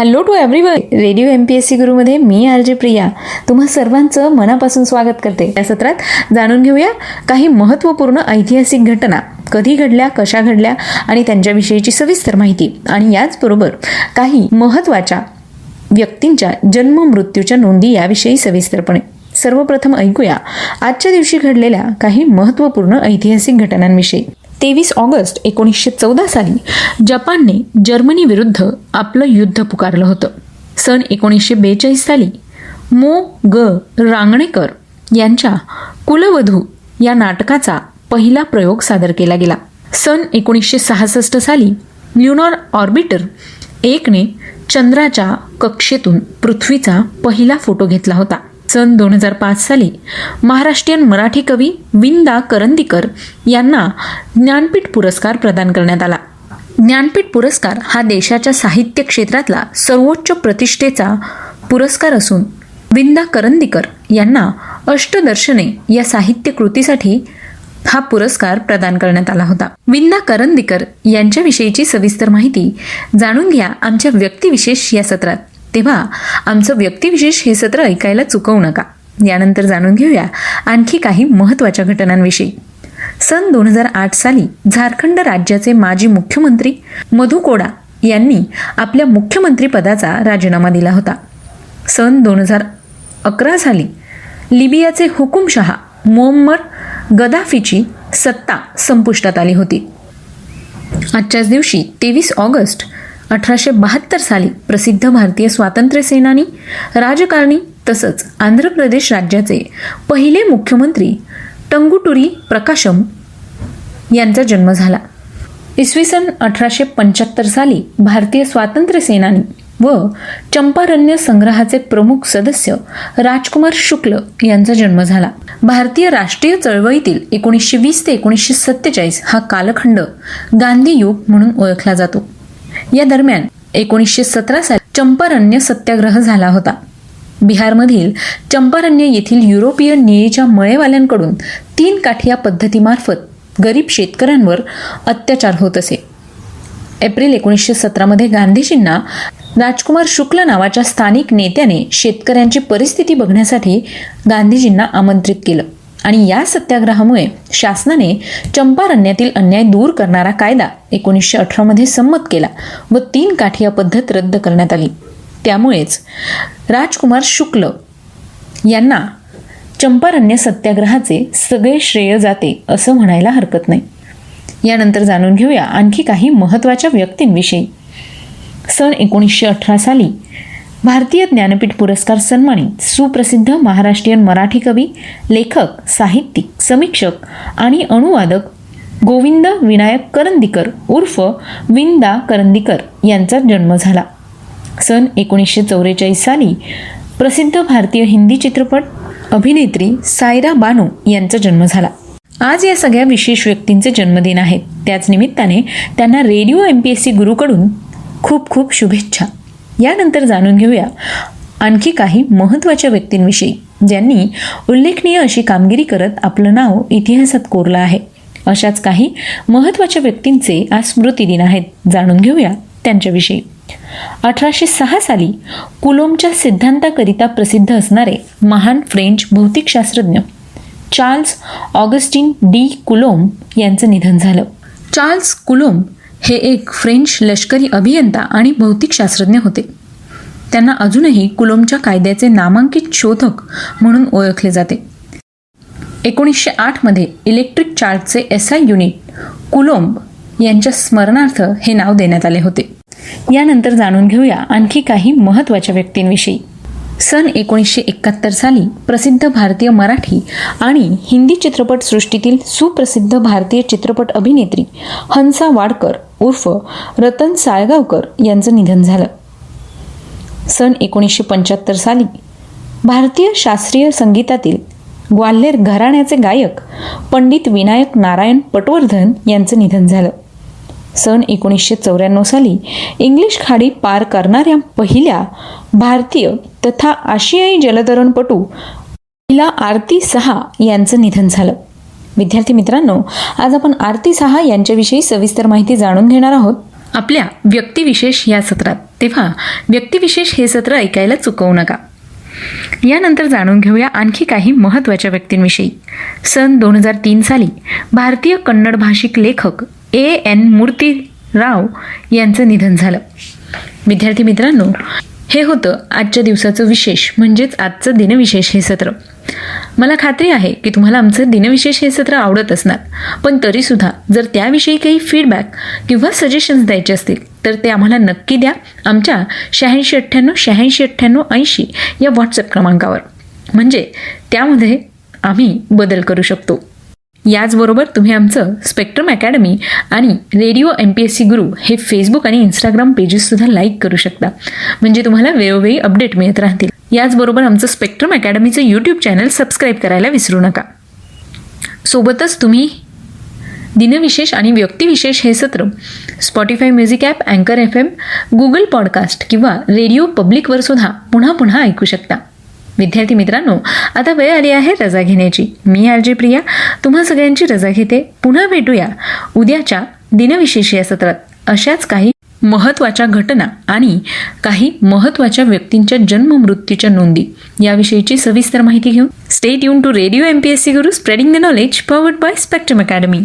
Hello to everyone radio M P S C गुरुमध्ये मी R J Priya. तुम्हा सर्वांचं मनापासून स्वागत करते. या सत्रात जाणून घेऊया काही महत्त्वपूर्ण ऐतिहासिक घटना. कधी घडल्या कशा घडल्या आणि त्यांच्याविषयीची सविस्तर माहिती. आणि याचबरोबर काही महत्त्वाच्या व्यक्तींच्या जन्म मृत्यूच्या नोंदी याविषयी सविस्तरपणे. सर्वप्रथम ऐकूया आजच्या दिवशी घडलेल्या काही महत्त्वपूर्ण ऐतिहासिक घटनांविषयी. तेवीस ऑगस्ट एकोणीसशे चौदा साली जपानने जर्मनीविरुद्ध आपलं युद्ध पुकारलं होतं. सन एकोणीसशे बेचाळीस साली मो. ग. रांगणेकर यांच्या कुलवधू या नाटकाचा पहिला प्रयोग सादर केला गेला. सन एकोणीसशे सहासष्ट साली ल्युनॉर ऑर्बिटर एकने चंद्राच्या कक्षेतून पृथ्वीचा पहिला फोटो घेतला होता. सन दोन हजार पाच साली महाराष्ट्रीयन मराठी कवी विंदा करंदीकर यांना ज्ञानपीठ पुरस्कार प्रदान करण्यात आला. ज्ञानपीठ पुरस्कार हा देशाच्या साहित्य क्षेत्रातला सर्वोच्च प्रतिष्ठेचा पुरस्कार असून विंदा करंदीकर यांना अष्टदर्शने या साहित्य कृतीसाठी हा पुरस्कार प्रदान करण्यात आला होता. विंदा करंदीकर यांच्याविषयीची सविस्तर माहिती जाणून घ्या आमच्या व्यक्तिविशेष या सत्रात. तेव्हा आमचं व्यक्तिविशेष हे सत्र ऐकायला चुकवू नका. यानंतर जाणून घेऊया आणखी काही महत्त्वाच्या घटनांविषयी. सन दोन हजार आठ साली झारखंड राज्याचे माजी मुख्यमंत्री मधु कोडा यांनी आपल्या मुख्यमंत्रीपदाचा राजीनामा दिला होता. सन दोन हजार अकरा साली लिबियाचे हुकुमशहा मोहम्मद गदाफीची सत्ता संपुष्टात आली होती. आजच्याच दिवशी तेवीस ऑगस्ट अठराशे बहात्तर साली प्रसिद्ध भारतीय स्वातंत्र्य सेनानी राजकारणी तसंच आंध्र प्रदेश राज्याचे पहिले मुख्यमंत्री टंगुटुरी प्रकाशम यांचा जन्म झाला. इसवी सन अठराशे पंच्याहत्तर साली भारतीय स्वातंत्र्य सेनानी व चंपारण्य संग्रहाचे प्रमुख सदस्य राजकुमार शुक्ल यांचा जन्म झाला. भारतीय राष्ट्रीय चळवळीतील एकोणीसशे वीस ते एकोणीसशे सत्तेचाळीस हा कालखंड गांधी युग म्हणून ओळखला जातो. या दरम्यान एकोणीसशे सतरा साली चंपारण्य सत्याग्रह झाला होता. बिहारमधील चंपारण्य येथील युरोपियन निळीच्या मळेवाल्यांकडून तीन काठिया पद्धतीमार्फत गरीब शेतकऱ्यांवर अत्याचार होत असे. एप्रिल एकोणीसशे सतरामध्ये गांधीजींना राजकुमार शुक्ल नावाच्या स्थानिक नेत्याने शेतकऱ्यांची परिस्थिती बघण्यासाठी गांधीजींना आमंत्रित केलं. आणि या सत्याग्रहामुळे शासनाने चंपारण्यातील अन्याय दूर करणारा कायदा एकोणीसशे अठरामध्ये संमत केला व तीन काठिया पद्धत रद्द करण्यात आली. त्यामुळेच राजकुमार शुक्ल यांना चंपारण्य सत्याग्रहाचे सगळे श्रेय जाते असं म्हणायला हरकत नाही. यानंतर जाणून घेऊया आणखी काही महत्त्वाच्या व्यक्तींविषयी. सन एकोणीसशे अठरा साली भारतीय ज्ञानपीठ पुरस्कार सन्मानित सुप्रसिद्ध महाराष्ट्रीयन मराठी कवी लेखक साहित्यिक समीक्षक आणि अनुवादक गोविंद विनायक करंदीकर उर्फ विंदा करंदीकर यांचा जन्म झाला. सन एकोणीसशे चौवेचाळीस साली प्रसिद्ध भारतीय हिंदी चित्रपट अभिनेत्री सायरा बानू यांचा जन्म झाला. आज या सगळ्या विशेष व्यक्तींचे जन्मदिन आहेत. त्याच निमित्ताने त्यांना radio M P S C गुरुकडून खूप खूप शुभेच्छा. यानंतर जाणून घेऊया. आणखी काही महत्त्वाच्या व्यक्तींविषयी ज्यांनी उल्लेखनीय अशी कामगिरी करत आपलं नाव इतिहासात कोरलं आहे. अशाच काही महत्त्वाच्या व्यक्तींचे आज स्मृतिदिन आहेत. जाणून घेऊया त्यांच्याविषयी. अठराशे सहा साली कुलोमच्या सिद्धांताकरिता प्रसिद्ध असणारे महान फ्रेंच भौतिकशास्त्रज्ञ चार्ल्स ऑगस्टिन डी कुलोम यांचं निधन झालं. चार्ल्स कुलोम हे एक फ्रेंच लष्करी अभियंता आणि भौतिकशास्त्रज्ञ होते. त्यांना अजूनही कुलोमच्या कायद्याचे नामांकित शोधक म्हणून ओळखले जाते. एकोणीसशे आठमध्ये इलेक्ट्रिक चार्जचे एस आय युनिट कुलोंब यांच्या स्मरणार्थ हे नाव देण्यात आले होते. यानंतर जाणून घेऊया आणखी काही महत्त्वाच्या व्यक्तींविषयी. सन एकोणीसशे एकाहत्तर साली प्रसिद्ध भारतीय मराठी आणि हिंदी चित्रपटसृष्टीतील सुप्रसिद्ध भारतीय चित्रपट अभिनेत्री हंसा वाडकर उर्फ रतन साळगावकर यांचं निधन झालं. सन एकोणीसशे पंच्याहत्तर साली भारतीय शास्त्रीय संगीतातील ग्वाल्हेर घराण्याचे गायक पंडित विनायक नारायण पटवर्धन यांचं निधन झालं. सन एकोणीसशे चौऱ्याण्णव साली इंग्लिश खाडी पार करणाऱ्या पहिल्या भारतीय तथा आशियाई जलतरणपटू महिला आरती सहा यांचं निधन झालं. विद्यार्थी मित्रांनो आज आपण आरती सहा यांच्याविषयी सविस्तर माहिती जाणून घेणार आहोत. आपल्या व्यक्तिविशेष या सत्रात. तेव्हा व्यक्तिविशेष हे सत्र ऐकायला चुकवू नका. यानंतर जाणून घेऊया आणखी काही महत्त्वाच्या व्यक्तींविषयी. सन दोन हजार तीन साली भारतीय कन्नड भाषिक लेखक ए एन मूर्ती राव यांचं निधन झालं. विद्यार्थी मित्रांनो हे होतं आजच्या दिवसाचं विशेष म्हणजेच आजचं दिनविशेष हे सत्र. मला खात्री आहे की तुम्हाला आमचं दिनविशेष हे सत्र आवडत असणार पण तरीसुद्धा जर त्याविषयी काही फीडबॅक किंवा सजेशन्स द्यायचे असतील तर ते आम्हाला नक्की द्या आमच्या शहाऐंशी अठ्ठ्याण्णव शहाऐंशी अठ्ठ्याण्णव ऐंशी या व्हॉट्सअप क्रमांकावर. म्हणजे त्यामध्ये आम्ही बदल करू शकतो. याचबरोबर तुम्ही आमचं स्पेक्ट्रम अकॅडमी आणि radio M P S C Guru हे फेसबुक आणि इंस्टाग्राम पेजेससुद्धा लाईक करू शकता. म्हणजे तुम्हाला वेळोवेळी अपडेट मिळत राहतील. याचबरोबर आमचं स्पेक्ट्रम अकॅडमीचं यूट्यूब चॅनल सबस्क्राईब करायला विसरू नका. सोबतच तुम्ही दिनविशेष आणि व्यक्तिविशेष हे सत्र स्पॉटीफाय म्युझिक ॲप अँकर एफ एम गुगल पॉडकास्ट किंवा रेडिओ पब्लिकवर सुद्धा पुन्हा पुन्हा ऐकू शकता. विद्यार्थी मित्रांनो आता वेळ आली आहे रजा घेण्याची. मी आर जे प्रिया. तुम्हा सगळ्यांची रजा घेते. पुन्हा भेटूया उद्याच्या दिनविशेष या सत्रात. अशाच काही महत्त्वाच्या घटना आणि काही महत्त्वाच्या व्यक्तींच्या जन्म मृत्यूच्या नोंदी याविषयीची सविस्तर माहिती घेऊन stay युन to radio M P S C Guru spreading the knowledge powered by spectrum academy